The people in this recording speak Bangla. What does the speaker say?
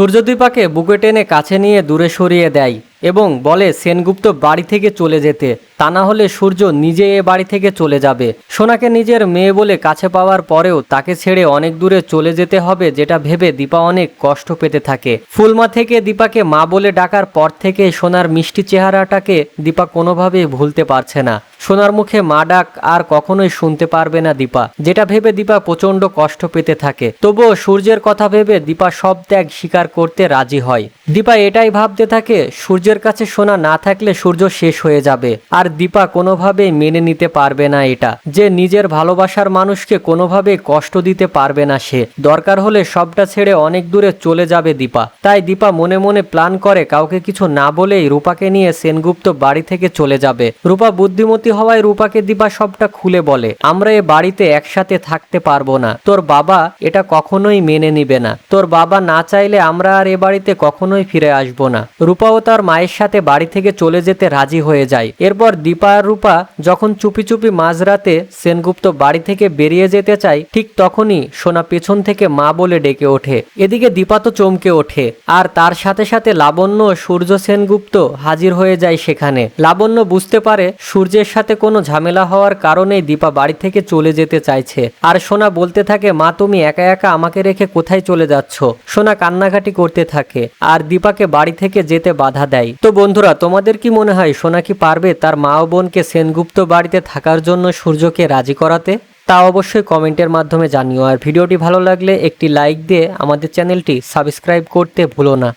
সূর্য দীপাকে বুকে টেনে কাছে নিয়ে দূরে সরিয়ে দেয় এবং বলে, সেনগুপ্ত বাড়ি থেকে চলে যেতে। তা না হলে সূর্য নিজে এ বাড়ি থেকে চলে যাবে। সোনাকে নিজের মেয়ে বলে কাছে পাওয়ার পরেও তাকে ছেড়ে অনেক দূরে চলে যেতে হবে যেটা ভেবে দীপা অনেক কষ্ট পেতে থাকে। ফুলমা থেকে দীপাকে মা বলে ডাকার পর থেকে সোনার মিষ্টি চেহারাটাকে দীপা কোনোভাবেই ভুলতে পারছে না। সোনার মুখে মা ডাক আর কখনোই শুনতে পারবে না দীপা। যেটা ভেবে দীপা প্রচণ্ড কষ্ট পেতে থাকে। তবুও সূর্যের কথা ভেবে দীপা সব ত্যাগ স্বীকার করতে রাজি হয়। দীপা এটাই ভাবতে থাকে, সূর্যের কাছে সোনা না থাকলে সূর্য শেষ হয়ে যাবে। আর দীপা কোনোভাবেই মেনে নিতে পারবে না এটা। যে নিজের ভালোবাসার মানুষকে কোনোভাবেই কষ্ট দিতে পারবে না সে। দরকার হলে সবটা ছেড়ে অনেক দূরে চলে যাবে দীপা। তাই দীপা মনে মনে প্ল্যান করে কাউকে কিছু না বলেই রূপাকে নিয়ে সেনগুপ্ত বাড়ি থেকে চলে যাবে। রূপা বুদ্ধিমতী হওয়ায় রূপাকে দীপা সবটা খুলে বলে, আমরা এ বাড়িতে একসাথে থাকতে পারব না। তোর বাবা এটা কখনোই মেনে নিবে না। তোর বাবা না চাইলে আমরা আর এ বাড়িতে কখনোই ফিরে আসব না। রূপা ও তার মায়ের সাথে বাড়ি থেকে চলে যেতে রাজি হয়ে যায়। এরপর দীপা আর রূপা যখন চুপি চুপি মাঝরাতে সেনগুপ্ত বাড়ি থেকে বেরিয়ে যেতে চায়, ঠিক তখনই সোনা পেছন থেকে মা বলে ডেকে ওঠে। এদিকে দীপা তো চমকে ওঠে, আর তার সাথে সাথে লাবণ্য সূর্য সেনগুপ্ত হাজির হয়ে যায় সেখানে। লাবণ্য বুঝতে পারে সূর্যের সাথে কোনো ঝামেলা হওয়ার কারণেই দীপা বাড়ি থেকে চলে যেতে চাইছে। আর সোনা বলতে থাকে, মা, তুমি একা একা আমাকে রেখে কোথায় চলে যাচ্ছ? সোনা কান্নাকাটি করতে থাকে, আর দীপাকে বাড়ি থেকে যেতে বাধা দেয়। তো বন্ধুরা, তোমাদের কি মনে হয় সোনা কি পারবে তার মা ও বোনকে সেনগুপ্ত বাড়িতে থাকার জন্য সূর্যকে রাজি করাতে? তা অবশ্যই কমেন্টের মাধ্যমে জানিও। আর ভিডিওটি ভালো লাগলে একটি লাইক দিয়ে আমাদের চ্যানেলটি সাবস্ক্রাইব করতে ভুলো না।